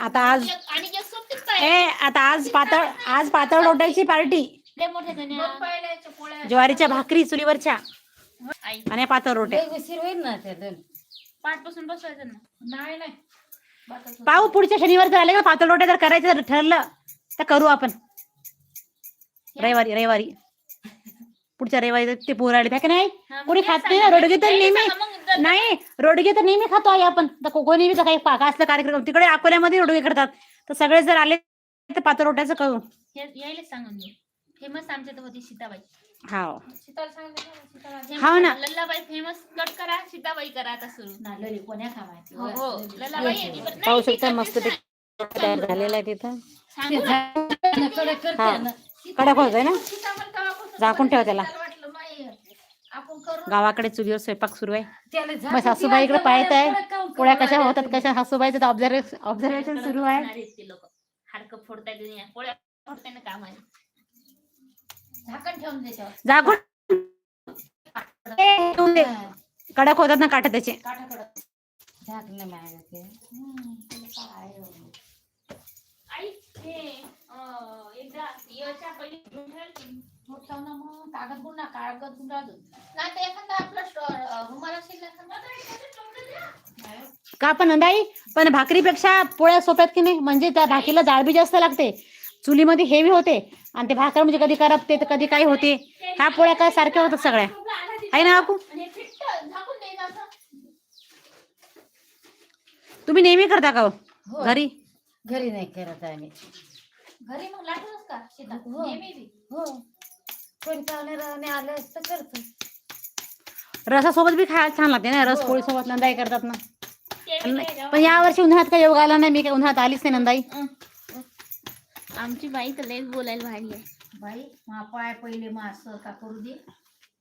आता आज ए आता आज पातळ आज पातळ रोट्याची पार्टी. ज्वारीच्या भाकरी चुलीवरच्या. आणि पातळ रोट्या. लय उशीर होईल ना त्या दोन. पाठपासून बसवायचं ना. नाही नाही. बातच होतं. पाहू पुढच्या शनिवार जर आले का? पातळ रोट्या जर करायचं जर ठरलं तर करू आपण. रविवारी रविवारी. पुढच्या रविवारी ते पोर आले. का नाही? हा, कोणी खात नाही ना. रोडगे तर नेहमी नाही रोडगे तर नेहमी खातो आहे आपण. कोणी बी तर काही असलं कार्यक्रम तिकडे अकोल्यामध्ये रोडगे करतात. तर सगळे जर आले तर पातळ रोट्याचं करू यायला सांगून फेमस आमच्या तर होती सीताबाई. हा. हाव ना. लल्लाबाई फेमस कट करा सीताबाई करा आता सुरू कोण्या माहिती हो हो. लल्लाबाई पाहू शकता मस्त. तयार झालेला आहे तिथं. सांगू ना. कडक हा करते ना? झाकून ठेवा त्याला. गावाकडे चुलीवर स्वयंपाक सुरू आहे. मग झाकून सासूबाई इकडे पाहत आहे. पोळ्या कशा होतात? कशा सासूबाईचं ऑब्झर्वेशन ऑब्झर्वेशन सुरू आहे. करणार आहेत ते लोक. हाडकं फोडताय दुनिया पोळ्या फोडताय ना काम आहे झाकण ठेवून त्याच्यावर जागून ए, ठेवून दे. कडक होतात ना काठ त्याचे. झाकणं काय हे एकदा याच्या पहिली की मोठ ठेव ना मग कागद गुंडा कागद गुंडा अजून नाही तर एखादा आपला स्टो- रुमाल असेल ना एखादा. नाही. का पण नंदाई पण भाकरीपेक्षा पोळ्या सोप्यात की नाही म्हणजे त्या भाकरीला जाळ बी जास्त लागते चुलीमध्ये हेवी होते आणि ते भाकर म्हणजे कधी करपते तर कधी काही होते ह्या पोळ्या काय सारख्या होतात सगळ्या आहे ना हे असं. तुम्ही नेहमी करता का हो? हो. घरी घरी नाही करत आम्ही घरी मग लाटूनच का शेतात? हो. नेहमी बी. हो. आले तर करतो. रसासोबत बी खायला छान लागते ना रस हो. पोळी सोबत नंदाई करतात ना. ते पण या वर्षी उन्हाळ्यात काय योग आला नाही मी काय उन्हाळ्यात आलीच नाही नंदाई. आमची बाई तर लयच बोलायला भारी आहे. बाई मा पाय पहिले मा असं का करू दे.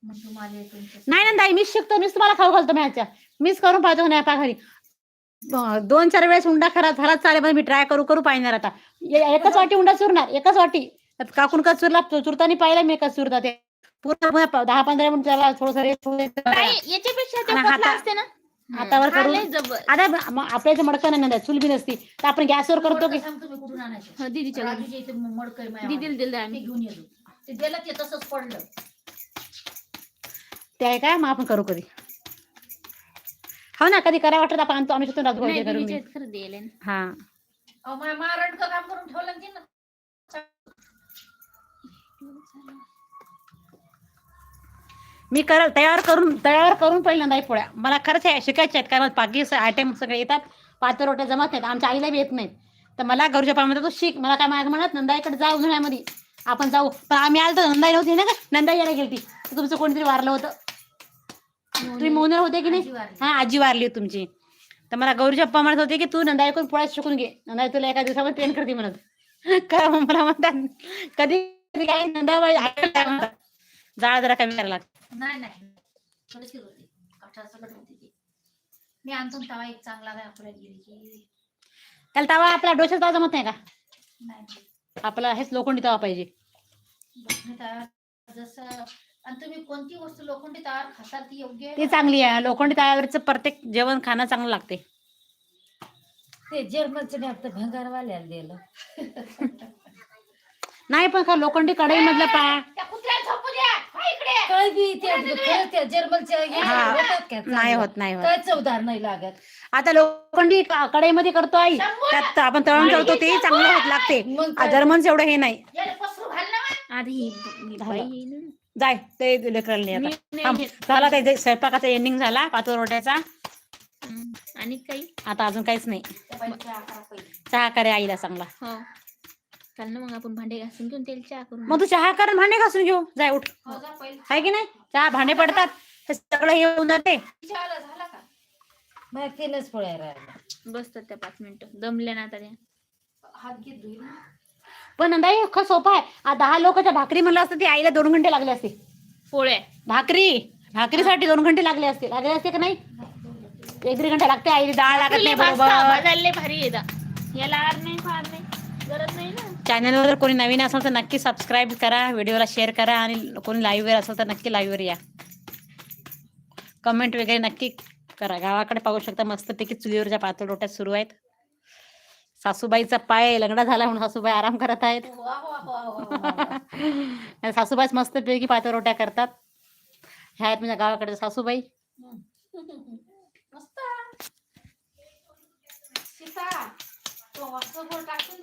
मग तुम्हाला तुमचं नाही नंदाई मीच शिकतो मीच तुम्हाला खाऊ घालतो मॅच्या मीच करून पाहतो नाही पा घरी. ब- दोन चार वेळेस उंडा खरा झाला चालेल पण मी ट्राय करू करू पाहिणार आता. एकच वाटी उंडा चुरणार एकच वाटी. काकून का चुरला चुरताना पाहिला मी का चुरता ते. पूर्ण दहा पंधरा मिनिट त्याला थोडस असते ना? हातावर करून. आता मग आपल्याचं मडकं नाही चूल बी नसती. तर आपण गॅसवर करतो की हो, दीदीच्या इथे दीदीला दिलं ते आम्ही. घेऊन येतो ते. दिलं ते तसंच पडलं. ते आहे काय मग आपण करू कधी. हो ना कधी करा वाटत आपण आणतो आम्ही तिथून नाही खरं दिले हा. अहो मा मारडकं काम करून ठेवलं ना तिनं. मी कर तयार करून तयार करून पहिल्यांदा नाही पोळ्या. मला खरंच आहे शिकायचे आहेत कारण बाकी आयटम सगळे येतात. पात्र रोट्या जमत नाहीत आमच्या आईला बी येत नाहीत. तर मला घरच्या पाण्यामध्ये तू शिक. मला काय माझं म्हणत नंदाईकडे जाऊ उन्हाळ्यामध्ये. आपण जाऊ. पण आम्ही आलो तर नंदाई नव्हती ना का नंदाई यायला तर तुमचं कोणीतरी वारलं होतं. तुम्ही मोनर होते की नाही. हा आजी वारली तुमची. तर मला गौरीच्या पप्पा म्हणत होते की तू नंदाईकडून पोळ्या शिकून घे. नंदाई तुला एका दिवसामध्ये ट्रेन करते म्हणत. का मला म्हणतात कधी कधी काय म्हणतात. जाळ जरा कमी करायला लागते. मी आणतो तवा एक चांगला काय आपल्या गिरीची त्याला तवा आपला डोशाचा तवा जमत नाही का? आपला हेच लोखंडी तवा पाहिजे. जसं आणि तुम्ही कोणती वस्तू लोखंडी खाताल ती योग्य आहे? ती? चांगली आहे. लोखंडी तव्यावरचं प्रत्येक जेवण खाणं चांगलं लागते. ते जर्मनचं आता भंगारवाल्याला दिलं. नाही पण का लोखंडी कढई मधलं पा. त्या कुत्र्याला झोपू द्या. हा इकडे. काय बी त्या खरंच त्या जर्मनच्या हे हा. होतात का नाही? होत नाही होत. काय चवदार नाही लागत. आता लोखंडी क- कढईमध्ये करतो आई. त्यात आपण तळण करतो ते चांगलं होत लागते. मग काय? जर्मनचं एवढं हे नाही. याला पसरू घाल ना मग. आधी ही बाई येईल. ना. जाय ते लेकराला नाही मी आता. नाही थांब. घेत. झाला ते जे स्वयंपाकाचा एंडिंग झाला पातळ रोट्याचा. हं. आणि काही? आता अजून काहीच नाही. चहा करे आईला चांगला. हो. चाल ना मग आपण भांडे घासून घेऊन तेल चहा करून मग तू चहा कर आणि भांडे घासून घेऊ. जाय उठ. हो आहे की नाही? चहा भांडे पडतात. हे सगळं हे होऊन जाते. पोळ्या राहिल्या. बसतात त्या पाच मिनिटं. दमल्या ना आता त्या. हात घेत धुईल ना. पण नंदाई खरं सोपं आहे. आ, दहा लोकांच्या भाकरी म्हणलं असतं ती आईला दोन घंटे लागले असते पोळ्या भाकरी. भाकरीसाठी दोन घंटे लागले असते लागले असते का नाही? एक दीड घंटा लागते आईला डाळ लागत नाही बरोबर. भारी येतात याला आर नाही फार नाही गरज नाही ना. चॅनलवर जर कोणी नवीन असेल तर नक्की सबस्क्राईब करा व्हिडिओला शेअर करा आणि कोणी लाईव्हवर असेल तर नक्की लाईव्हवर या. कमेंट वगैरे नक्की करा. गावाकडे पाहू शकता मस्तपैकी चुलीवरच्या पातळ रोट्या सुरू आहेत. सासूबाईचा पाय लंगडा झाला म्हणून सासूबाई आराम करत आहेत. वा वा. आणि सासूबाईच मस्त पैकी पातरोट्या करतात. ह्या आहेत माझ्या गावाकडे सासूबाई. टाकून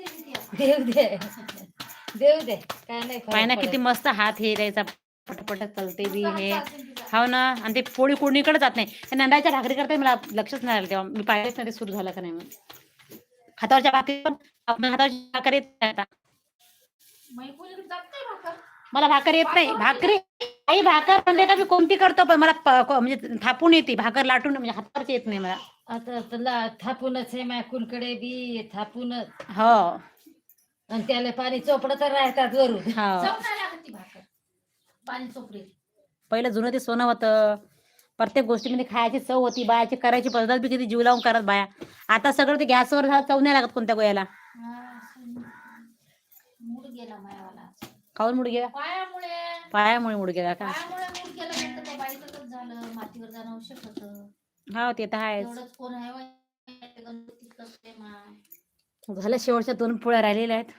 दे काय नाही. किती मस्त हात हे द्यायचा. पटपट चलते बी हे. हो ना. आणि ते पोळी कोणीकडे जात नाही. नंदाच्या भाकरी करते मला लक्षच नाही आलं तेव्हा. मी पाहिलेच नाही ते सुरू झालं का नाही म्हणून. हातावरच्या भाकरी पण आपण हातावरची भाकरी येत नाही आता. मला भाकर येत नाही. भाकरी आई भाकर म्हणजे का मी कोणती करतो पण मला प- को- म्हणजे थापून येते. भाकर लाटून म्हणजे हातावरची येत नाही मला. आता तुला थापूनच आहे मायकुलकडे बी. थापूनच. हो. आणि त्याला पाणी चोपडत राहतात वरून. हो. जाऊन नाही लागत ती भाकर. पाणी चोपडी. पहिलं जुनं ते सोनं होतं. प्रत्येक गोष्टीमध्ये खायची चव होती बायाची करायची पद्धत बी किती जीव लावून करत बाया. आता सगळं ते गॅसवर झालं चव नाही लागत कोणत्या गोयाला. खाऊन मुड गेला पायामुळे मुड गेला का झालं हो ते तर आहेच. झाल्या शेवटच्या दोन पोळ्या राहिलेल्या आहेत.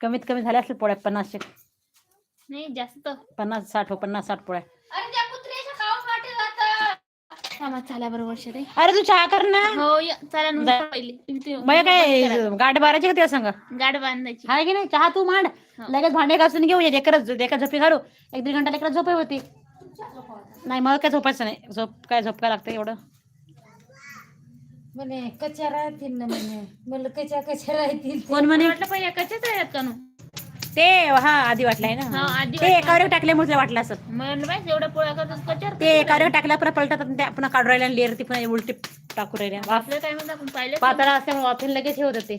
कमीत कमी झाल्या असतील पोळ्या पन्नासशे. नाही जास्त. पन्नास साठ हो पन्नास साठ पोळ्या. अरे त्या कुत्र्याच्या काऊन वाटे जातं थांबा चला बरोबर शरी अरे तू चहा कर ना. हो या, चला जा. मग काय. गाठ बाराची का त्या सांग? गाठ बांधायची. हाय की नाही? चहा तू मांड. हो. लगेच भांडे घासून घेऊ लेकर लेकर झोपी घालू. एक दीड घंटा लेकर झोपे होती. नाही मला काय झोपायचं नाही. झोप काय झोप काय लागतं एवढं? म्हणे कच्च्या राहतील ना म्हणे. म्हणलं कच्च्या कच्च्या राहतील. कोण म्हणे? म्हटलं पहिले कशाच आहेत का नु? ते हा आधी वाटलाय ना. हा, आधी ते वाटलं. एकावर टाकल्यामुळे वाटलं असं. म्हणलं बाय एवढ्या पोळ्या करतात कचार ते एकावर टाकल्या पुन्हा पलटतात आणि त्या पुन्हा काढू राहिल्या लेअर ती पुन्हा उलटी टाकू राहिल्या. वाफ आपण पाहिलं पातळा असल्यामुळे वाफेल लगेच हे होतं ते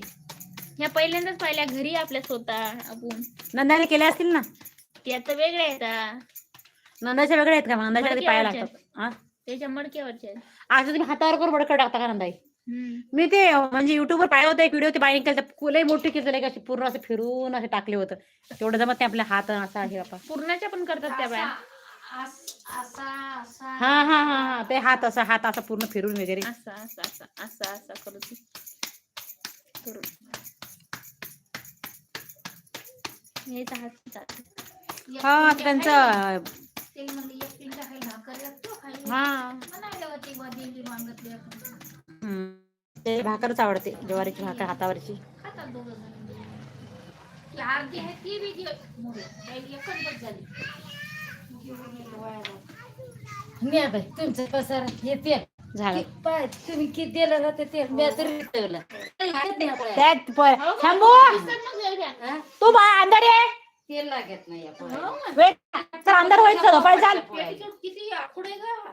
ह्या पहिल्यांदाच पाहिल्या घरी आपल्या स्वतः आपण नंदाने केले असतील ना? ते आता वेगळे आहेत नंदाच्या वेगळे आहेत का? मग नंदाच्या कधी पाया. लागतात. हा? त्याच्या मडक्यावरचे आहेत. आज तुम्ही हातावर करून बडकं टाकता का नंदाई? हम्म. मी ते म्हणजे युट्यूबवर पाहिलं होतं एक व्हिडिओ ते बाईने केलं कुलही मोठी केलं अशी पूर्ण असं फिरून असे टाकले होतं. तेवढं जमत नाही आपल्या हात असा आहे बापा. पूर्णाच्या पण करतात त्या बाया. असा अस- असा असा. हा हा हा हा. ते हात असा हात असा पूर्ण फिरून वगैरे. असा असा असा असा असा करू ती. करू याचा हात जातो. एक हा. त्यांचं हा. ते भाकरच आवडते ज्वारीची भाकर हातावरची. ती ती मोरे. बाई तुमचं पसार हे तेल. झालं. पाय तुम्ही किती दिलं तेल? मी तरी ठेवलं त्यात द्या. हा? तू बा अंधार आहे. तेल लागत नाही या पोळ्याला. वेळ तर अंधार व्हायचं झोपायला चाल. पेटीकोट किती आखुड आहे का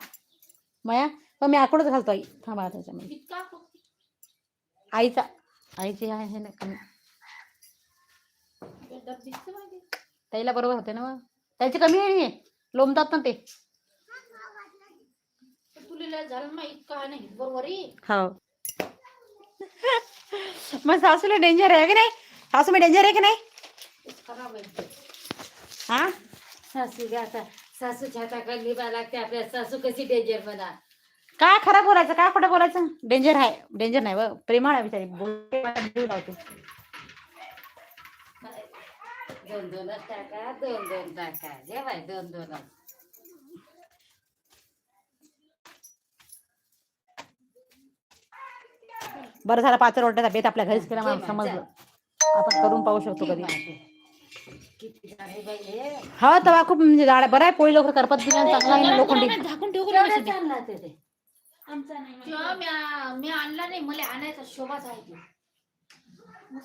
मया पण मी आकडच घालतो आई. थांबा त्याच्यामध्ये. आईचा. आईची आहे हे ना कमी. ताईला बरोबर होते ना मग. त्याची कमी आहे लोंबतात ना ते. हो. मग सासूला डेंजर आहे की नाही? सासू मी डेंजर आहे की नाही? हा? सासू सासूच्या हाताखाली बा लागते आपल्या सासू कशी डेंजर म्हणा काय खरं बोलायचं? काय खोटं बोलायचं? डेंजर आहे. डेंजर नाही व. प्रेमाळ आहे बिचारी. लावते. दोन दोनच टाका. दोन दोन टाका. जेवाय दोन दोनच बरं झालं पाच रोट्याचा बेत आपल्या घरीच केला मला समजलं. आपण करून पाहू शकतो कधी. किती झाले बाई हे? हा तवा खूप म्हणजे बरं आहे पोळी लवकर करपत दिला चांगला लोखंडी. झाकून ठेवू आमचा नाही मी आणला नाही मला आणायचा शोभाच आहे ते